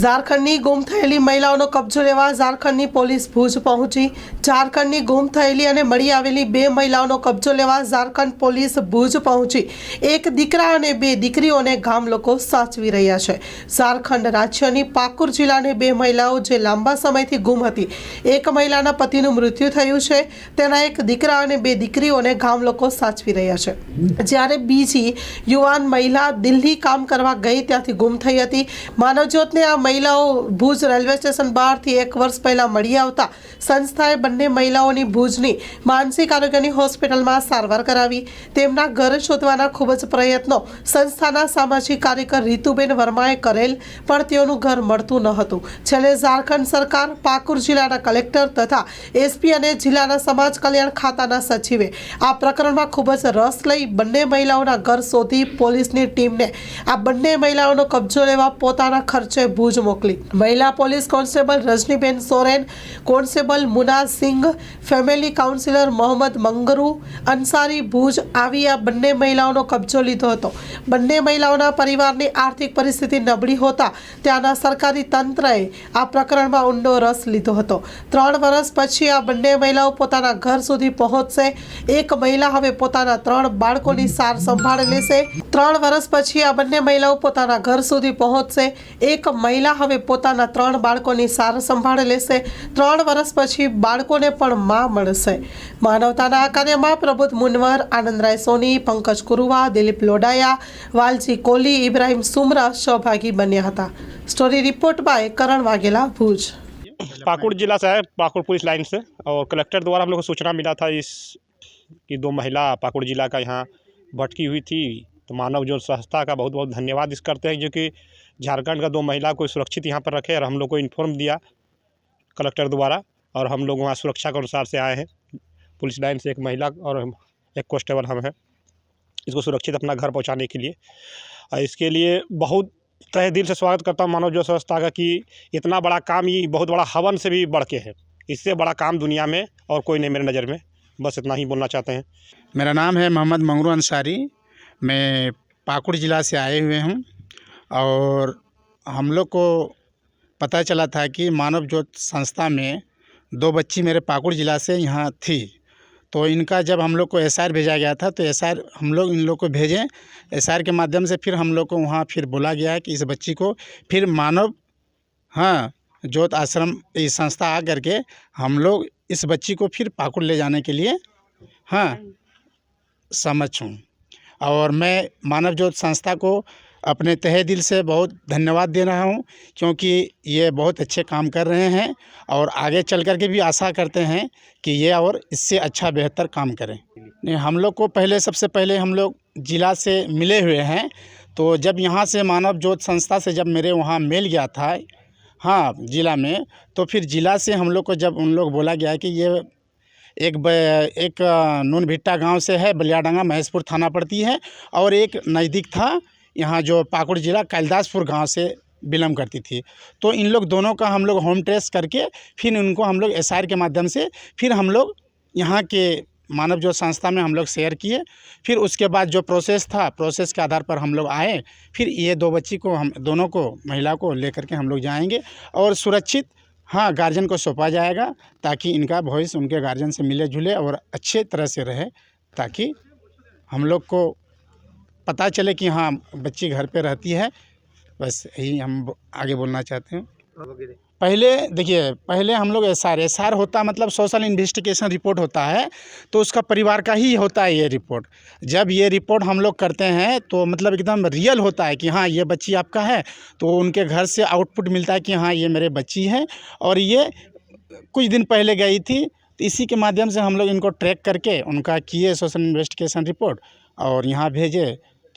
ઝારખંડની ગુમ થયેલી મહિલાઓનો કબજો લેવા ઝારખંડની પોલીસ ભુજ પહોંચી. ઝારખંડની ગુમ થયેલી અને મળી આવેલી બે મહિલાઓનો કબજો લેવા ઝારખંડ પોલીસ ભુજ પહોંચી. એક દીકરા અને બે દીકરીઓને ગામ લોકો સાચવી રહ્યા છે. ઝારખંડ રાજ્યની પાકુર જિલ્લાની બે મહિલાઓ જે લાંબા સમયથી ગુમ હતી. એક મહિલાના પતિનું મૃત્યુ થયું છે. તેના એક દીકરા અને બે દીકરીઓને ગામ લોકો સાચવી રહ્યા છે. જ્યારે બીજી યુવાન મહિલા દિલ્હી કામ કરવા ગઈ ત્યાંથી ગુમ થઈ હતી. માનવજ્યોતને આ મહિલાઓ ભુજ રેલવે સ્ટેશન બહારથી એક વર્ષ પહેલાં મળી આવતા સંસ્થાએ બંને મહિલાઓની ભુજની માનસિક આરોગ્યની હોસ્પિટલમાં સારવાર કરાવી. તેમના ઘર શોધવાના ખૂબ જ પ્રયત્નો સંસ્થાના સામાજિક કાર્યકર રીતુબેન વર્માએ કરેલ, પણ તેઓનું ઘર મળતું ન હતું. છેલ્લે ઝારખંડ સરકાર, પાકુર જિલ્લાના કલેક્ટર તથા એસપી અને જિલ્લાના સમાજ કલ્યાણ ખાતાના સચિવે આ પ્રકરણમાં ખૂબ જ રસ લઈ બંને મહિલાઓના ઘર શોધી પોલીસની ટીમને આ બંને મહિલાઓનો કબજો લેવા પોતાના ખર્ચે ભુજ મોકલી. મહિલા police constable Rajniben Soren, constable Muna Singh, family counsellor Mohammad Mangru, Ansari Bhuj આવી આ બંને મહિલાઓનો કબજો લીધો હતો. બંને મહિલાઓના પરિવારની આર્થિક પરિસ્થિતિ નબળી હોતા ત્યાંના સરકારી તંત્રએ આ પ્રકરણમાં ઊંડો રસ લીધો હતો. ત્રણ વર્ષ પછી આ બંને મહિલાઓ પોતાના ઘર સુધી પહોંચશે. એક મહિલા હવે પોતાના ત્રણ બાળકોની સાર સંભાળ લેશે. ત્રણ વર્ષ પછી આ બંને મહિલાઓ પોતાના ઘર સુધી પહોંચશે. એક મહિલા હવે પોતાના ત્રણ બાળકોની સાર સંભાળ લેશે ત્રણ વર્ષ પછી બાળકોને પણ માં મળશે માનવતાના આ કાર્યમાં પ્રબુદ્ધ મુનવર આનંદરાય સોની પંકજ કુરુવા દિલીપ લોડાયા વાલજી કોહલી ઇબ્રાહિમ સુમરા સહભાગી બન્યા હતા story report by Karan Vaghela Bhuj Pakur जिला से है पाकुड़ पुलिस लाइन से और कलेक्टर द्वारा हम लोग को सूचना मिला था इस कि दो महिला पाकुड़ जिला का यहाँ भटकी हुई थी तो मानव जो संस्था का बहुत बहुत धन्यवाद इस करते हैं जो कि झारखंड का दो महिला को सुरक्षित यहाँ पर रखे और हम लोग को इन्फॉर्म दिया कलेक्टर द्वारा और हम लोग वहाँ सुरक्षा के अनुसार से आए हैं। पुलिस लाइन से एक महिला और एक कॉन्स्टेबल हम हैं। इसको सुरक्षित अपना घर पहुँचाने के लिए। और इसके लिए बहुत तहे दिल से स्वागत करता हूँ मानव जो संस्था का कि इतना बड़ा काम ये बहुत बड़ा हवन से भी बढ़ के है। इससे बड़ा काम दुनिया में और कोई नहीं मेरे नज़र में। बस इतना ही बोलना चाहते हैं। मेरा नाम है मोहम्मद मंगरू अंसारी। मैं पाकुड़ ज़िला से आए हुए हूँ। और हम लोग को पता चला था कि मानव ज्योत संस्था में दो बच्ची मेरे पाकुड़ ज़िला से यहाँ थी। तो इनका जब हम लोग को एस भेजा गया था तो एसआर हम लोग इन लोग को भेजें। एसआर के माध्यम से फिर हम लोग को वहाँ फिर बोला गया है कि इस बच्ची को फिर मानव हाँ ज्योत आश्रम इस संस्था आ करके हम लोग इस बच्ची को फिर पाकुड़ ले जाने के लिए हाँ समझ हूँ। और मैं मानव ज्योत संस्था को अपने तहे दिल से बहुत धन्यवाद दे रहा हूँ क्योंकि ये बहुत अच्छे काम कर रहे हैं और आगे चल कर के भी आशा करते हैं कि ये और इससे अच्छा बेहतर काम करें। नहीं हम लोग को पहले सबसे पहले हम लोग ज़िला से मिले हुए हैं तो जब यहाँ से मानव ज्योत संस्था से जब मेरे वहाँ मिल गया था हाँ ज़िला में तो फिर ज़िला से हम लोग को जब उन लोग बोला गया कि ये एक ब, एक नून भिट्टा गाँव से है बलियाडंगा महेशपुर थाना पड़ती है और एक नज़दीक था यहाँ जो पाकुड़ ज़िला कैलदासपुर गाँव से बिलोंग करती थी। तो इन लोग दोनों का हम लोग होम ट्रेस करके फिर उनको हम लोग एसआर के माध्यम से फिर हम लोग यहाँ के मानव जो संस्था में हम लोग शेयर किए। फिर उसके बाद जो प्रोसेस था प्रोसेस के आधार पर हम लोग आए। फिर ये दो बच्ची को हम, दोनों को, महिला को लेकर के हम लोग जाएँगे और सुरक्षित हाँ गार्जियन को सौंपा जाएगा ताकि इनका भविष्य उनके गार्जियन से मिले जुले और अच्छे तरह से रहे ताकि हम लोग को पता चले कि हाँ बच्ची घर पे रहती है। बस यही हम आगे बोलना चाहते हैं। पहले, देखिए, पहले हम लोग एस आर एस आर होता मतलब सोशल इन्वेस्टिगेशन रिपोर्ट होता है तो उसका परिवार का ही होता है ये रिपोर्ट। जब ये रिपोर्ट हम लोग करते हैं तो मतलब एकदम रियल होता है कि हाँ ये बच्ची आपका है तो उनके घर से आउटपुट मिलता है कि हाँ ये मेरे बच्ची है। और ये कुछ दिन पहले गई थी तो इसी के माध्यम से हम लोग इनको ट्रैक करके उनका किए सोशल इन्वेस्टिगेशन रिपोर्ट और यहाँ भेजे।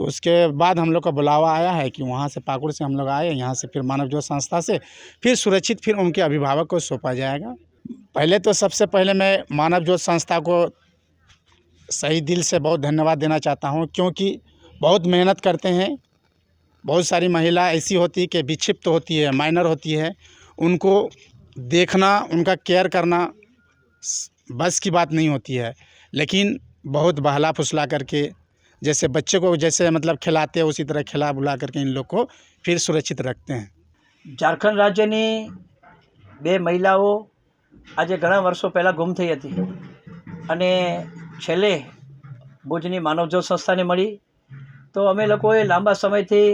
तो उसके बाद हम लोग का बुलावा आया है कि वहाँ से पाकुड़ से हम लोग आए, यहाँ से फिर मानव ज्योत संस्था से फिर सुरक्षित फिर उनके अभिभावक को सौंपा जाएगा। पहले तो सबसे पहले मैं मानव ज्योत संस्था को सही दिल से बहुत धन्यवाद देना चाहता हूँ, क्योंकि बहुत मेहनत करते हैं। बहुत सारी महिला ऐसी होती है कि विक्षिप्त तो होती है, माइनर होती है। उनको देखना, उनका केयर करना बस की बात नहीं होती है, लेकिन बहुत बहला फुसला करके जैसे बच्चे को जैसे मतलब खिलाते हैं उसी तरह खिला बुला करके इन लोग को फिर सुरक्षित रखते हैं ઝારખંડ રાજ્યની બે મહિલાઓ આજે ઘણા વર્ષો પહેલાં ગુમ થઈ હતી અને છેલ્લે ભુજની માનવજ્યોત સંસ્થાને મળી તો અમે લોકોએ લાંબા સમયથી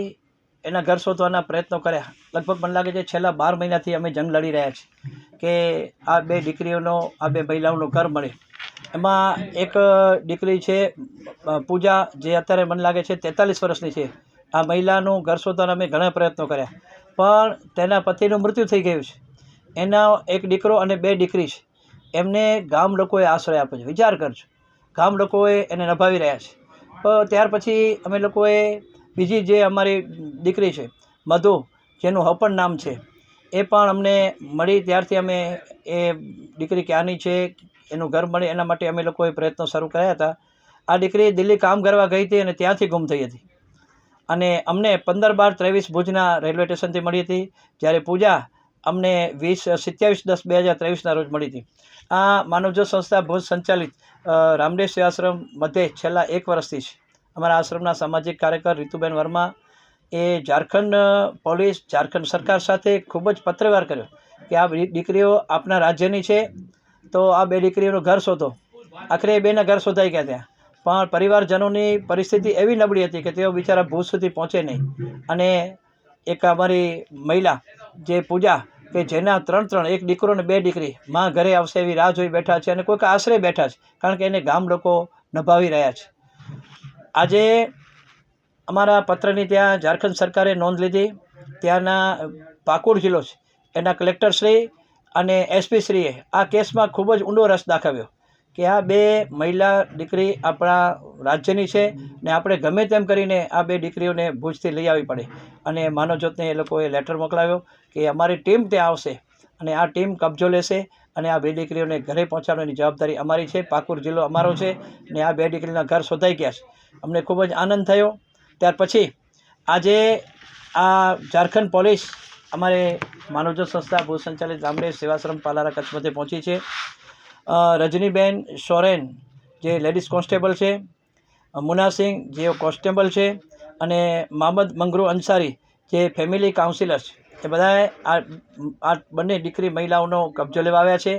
એના ઘર શોધવાના પ્રયત્નો કર્યા લગભગ મને લાગે છે છેલ્લા બાર મહિનાથી અમે જંગ લડી રહ્યા છીએ કે આ બે દીકરીઓનો આ બે મહિલાઓનું ઘર મળે એમાં એક દીકરી છે પૂજા, જે અત્યારે મને લાગે છે તેતાલીસ વર્ષની છે. આ મહિલાનું ઘર શોધવાના અમે ઘણા પ્રયત્નો કર્યા. પણ તેના પતિનું મૃત્યુ થઈ ગયું છે. એના એક દીકરો અને બે દીકરી છે. એમને ગામ લોકોએ આશ્રય આપ્યો છે. વિચાર કરજો. ગામ લોકોએ એને નભાવી રહ્યા છે. ત્યાર પછી અમે લોકોએ બીજી જે અમારી દીકરી છે, મધુ, જેનું હપણ નામ છે, એ પણ અમને મળી. ત્યારથી અમે એ દીકરી ક્યાંની છે એનું ઘર મળે એના માટે અમે લોકોએ પ્રયત્નો શરૂ કર્યા હતા. આ દીકરી દિલ્હી કામ કરવા ગઈ હતી અને ત્યાંથી ગુમ થઈ હતી. અને અમને પંદર બાર ત્રેવીસ ભુજના રેલવે સ્ટેશનથી મળી હતી, જ્યારે પૂજા અમને વીસ, સત્યાવીસ દસ બે હજાર ત્રેવીસના રોજ મળી હતી. આ માનવજ્યોત સંસ્થા ભુજ સંચાલિત રામદેવ સેવાશ્રમ મધ્યે છેલ્લા એક વર્ષથી છે. અમારા આશ્રમના સામાજિક કાર્યકર રીતુબેન વર્મા એ ઝારખંડ પોલીસ, ઝારખંડ સરકાર સાથે ખૂબ જ પત્રવ્યવહાર કર્યો કે આ દીકરીઓ આપના રાજ્યની છે તો આ બે દીકરીઓનું ઘર શોધો. આખરે એ બેના ઘર શોધાઈ ગયા ત્યાં. પણ પરિવારજનોની પરિસ્થિતિ એવી નબળી હતી કે તેઓ બિચારા ભૂજ સુધી પહોંચે નહીં. અને એક અમારી મહિલા, જે પૂજા, કે જેના ત્રણ ત્રણ, એક દીકરો ને બે દીકરી, માં ઘરે આવશે એવી રાહ જોઈ બેઠા છે અને કોઈક આશરે બેઠા છે, કારણ કે એને ગામ લોકો નભાવી રહ્યા છે. આજે અમારા પત્રની ત્યાં ઝારખંડ સરકારે નોંધ લીધી. ત્યાંના પાકુર જિલ્લો છે. એના કલેક્ટરશ્રી અને એસપીશ્રીએ આ કેસમાં ખૂબ જ ઊંડો રસ દાખવ્યો કે આ બે મહિલા દીકરી આપણા રાજ્યની છે ને આપણે ગમે તેમ કરીને આ બે દીકરીઓને ભુજથી લઈ આવવી પડે. અને માનવજ્યોતને એ લોકોએ લેટર મોકલાવ્યો કે અમારી ટીમ ત્યાં આવશે અને આ ટીમ કબજો લેશે અને આ બે દીકરીઓને ઘરે પહોંચાડવાની જવાબદારી અમારી છે, પાકુર જિલ્લો અમારો છે ને આ બે દીકરીના ઘર શોધાઈ ગયા છે. અમને ખૂબ જ આનંદ થયો. ત્યાર પછી આજે આ ઝારખંડ પોલીસ અમારે માનવજ્યોત સંસ્થા ભૂ સંચાલિત ગામડે સેવાશ્રમ પાલારા કચ્છ મધ્યે પહોંચી છે. રજનીબેન સોરેન જે લેડીઝ કોન્સ્ટેબલ છે મુનાસિંહ જે કોન્સ્ટેબલ છે, અને મામદ મંગરૂ અંસારી જે ફેમિલી કાઉન્સિલર છે. એ બધાએ આ આ બંને દીકરી મહિલાઓનો કબજો લેવા આવ્યા છે.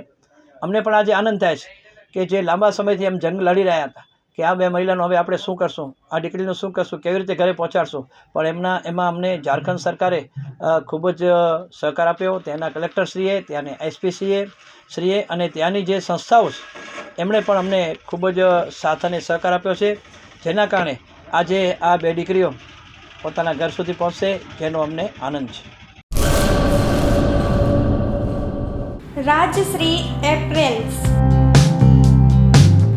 અમને પણ આજે આનંદ થાય છે કે જે લાંબા સમયથી એમ જંગ લડી રહ્યા હતા. કે આ બે મહિલાનું હવે આપણે શું કરશું? આ દીકરીનું શું કરશું? કેવી રીતે ઘરે પહોંચાડશું? પણ એમના, એમાં અમને ઝારખંડ સરકારે ખૂબ જ સહકાર આપ્યો. ત્યાંના કલેક્ટરશ્રીએ, ત્યાંની એસપીસીએ શ્રીએ અને ત્યાંની જે સંસ્થાઓ છે, એમણે પણ અમને ખૂબ જ સાથ અને સહકાર આપ્યો છે. જેના કારણે આજે આ બે દીકરીઓ પોતાના ઘર સુધી પહોંચશે, જેનો અમને આનંદ છે. રાજશ્રી એપ્રેલ્સ.